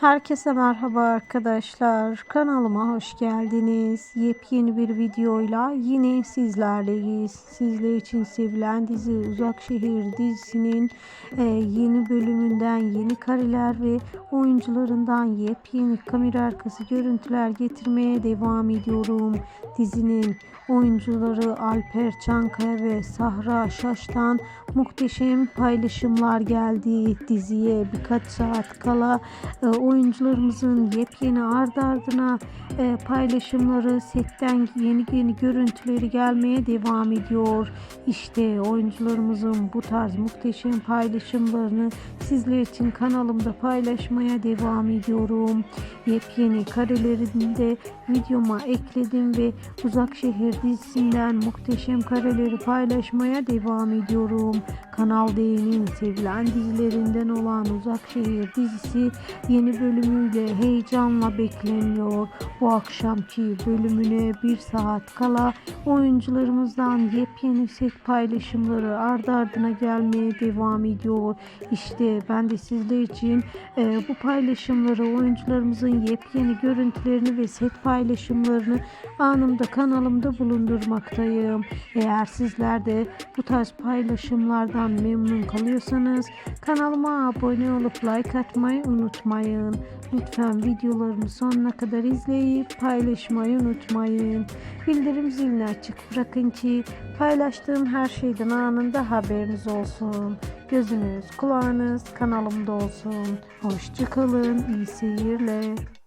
Herkese merhaba arkadaşlar. Kanalıma hoş geldiniz. Yepyeni bir videoyla yine sizlerleyiz. Sizler için sevilen dizi Uzak Şehir dizisinin e, yeni bölümünden yeni kareler ve oyuncularından yepyeni kamera arkası görüntüler getirmeye devam ediyorum. Dizinin oyuncuları Alper Çankaya ve Sahra Şaş'tan muhteşem paylaşımlar geldi. Diziye birkaç saat kala e, oyuncularımızın yepyeni ardı ardına e, paylaşımları setten yeni yeni görüntüleri gelmeye devam ediyor. İşte oyuncularımızın bu tarz muhteşem paylaşımlarını sizler için kanalımda paylaşmaya devam ediyorum. Yepyeni karelerini de videoma ekledim ve Uzak Şehir dizisinden muhteşem kareleri paylaşmaya devam ediyorum. Kanal D'nin sevilen dizilerinden olan Uzak Şehir dizisi yeni bölümüyle heyecanla bekleniyor. Bu akşamki bölümüne bir saat kala oyuncularımızdan yepyeni set paylaşımları ardı ardına gelmeye devam ediyor. İşte ben de sizler için e, bu paylaşımları oyuncularımızın yepyeni görüntülerini ve set paylaşımlarını anında kanalımda bulundurmaktayım. Eğer sizler de bu tarz paylaşımlardan memnun kalıyorsanız kanalıma abone olup like atmayı unutmayın. Lütfen videolarımı sonuna kadar izleyip paylaşmayı unutmayın. Bildirim zilini açık bırakın ki paylaştığım her şeyden anında haberiniz olsun. Gözünüz, kulağınız kanalımda olsun. Hoşçakalın, iyi seyirler.